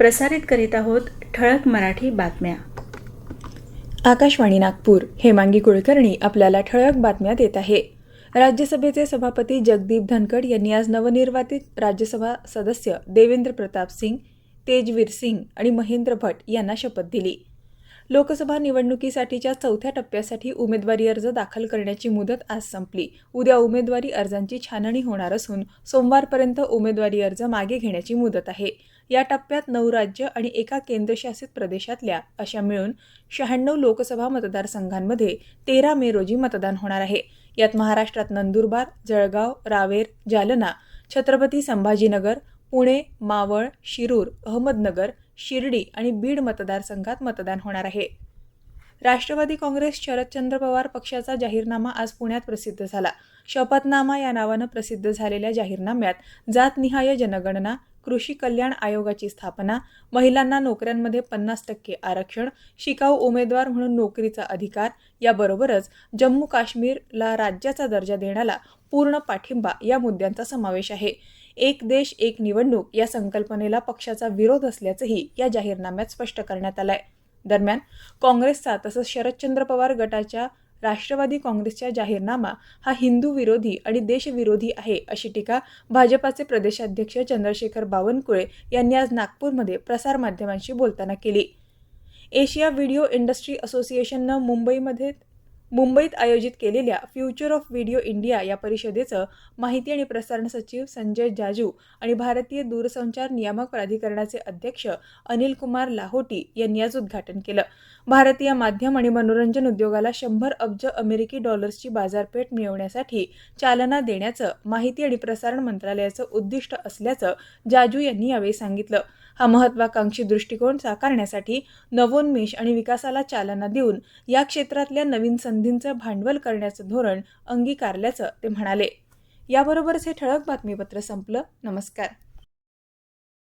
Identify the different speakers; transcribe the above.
Speaker 1: प्रसारित करीत आहोत ठळक मराठी बातम्या.
Speaker 2: आकाशवाणी नागपूर हेमांगी कुलकर्णी आपल्याला ठळक बातम्या देत आहे. राज्यसभेचे सभापती जगदीप धनखड यांनी आज नवनिर्वाचित राज्यसभा सदस्य देवेंद्र प्रताप सिंग तेजवीर सिंग आणि महेंद्र भट यांना शपथ दिली. लोकसभा निवडणुकीसाठीच्या चौथ्या टप्प्यासाठी उमेदवारी अर्ज दाखल करण्याची मुदत आज संपली. उद्या उमेदवारी अर्जांची छाननी होणार असून सोमवारपर्यंत उमेदवारी अर्ज मागे घेण्याची मुदत आहे. या टप्प्यात नऊ राज्य आणि एका केंद्रशासित प्रदेशातल्या अशा मिळून शहाण्णव लोकसभा मतदारसंघांमध्ये तेरा मे रोजी मतदान होणार आहे. यात महाराष्ट्रात नंदुरबार जळगाव रावेर जालना छत्रपती संभाजीनगर पुणे मावळ शिरूर अहमदनगर शिर्डी आणि बीड मतदारसंघात मतदान होणार आहे. राष्ट्रवादी काँग्रेस शरदचंद्र पवार पक्षाचा जाहीरनामा आज पुण्यात प्रसिद्ध झाला. शपथनामा या नावानं प्रसिद्ध झालेल्या जाहीरनाम्यात जातनिहाय जनगणना कृषी कल्याण आयोगाची स्थापना महिलांना नोकऱ्यांमध्ये पन्नास टक्के आरक्षण शिकाऊ उमेदवार म्हणून नोकरीचा अधिकार याबरोबरच जम्मू काश्मीरला राज्याचा दर्जा देण्याला पूर्ण पाठिंबा या मुद्द्यांचा समावेश आहे. एक देश एक निवडणूक या संकल्पनेला पक्षाचा विरोध असल्याचंही या जाहीरनाम्यात स्पष्ट करण्यात आलंय. दरम्यान काँग्रेसचा तसंच शरदचंद्र पवार गटाच्या राष्ट्रवादी काँग्रेसचा जाहीरनामा हा हिंदू विरोधी आणि देशविरोधी आहे अशी टीका भाजपाचे प्रदेशाध्यक्ष चंद्रशेखर बावनकुळे यांनी आज नागपूरमध्ये प्रसारमाध्यमांशी बोलताना केली. एशिया व्हिडिओ इंडस्ट्री असोसिएशननं मुंबईमध्ये मुंबईत आयोजित केलेल्या फ्युचर ऑफ व्हिडिओ इंडिया या परिषदेचं माहिती आणि प्रसारण सचिव संजय जाजू आणि भारतीय दूरसंचार नियामक प्राधिकरणाचे अध्यक्ष अनिल कुमार लाहोटी यांनी आज उद्घाटन केलं. भारतीय माध्यम आणि मनोरंजन उद्योगाला शंभर अब्ज अमेरिकी डॉलर्सची बाजारपेठ मिळवण्यासाठी चालना देण्याचं माहिती आणि प्रसारण मंत्रालयाचं उद्दिष्ट असल्याचं जाजू यांनी यावेळी सांगितलं. हा महत्वाकांक्षी दृष्टिकोन साकारण्यासाठी नवोन्मेष आणि विकासाला चालना देऊन या क्षेत्रातल्या नवीन संधींचं भांडवल करण्याचं धोरण अंगीकारल्याचं ते म्हणाले. याबरोबरच हे ठळक बातमीपत्र संपलं. नमस्कार.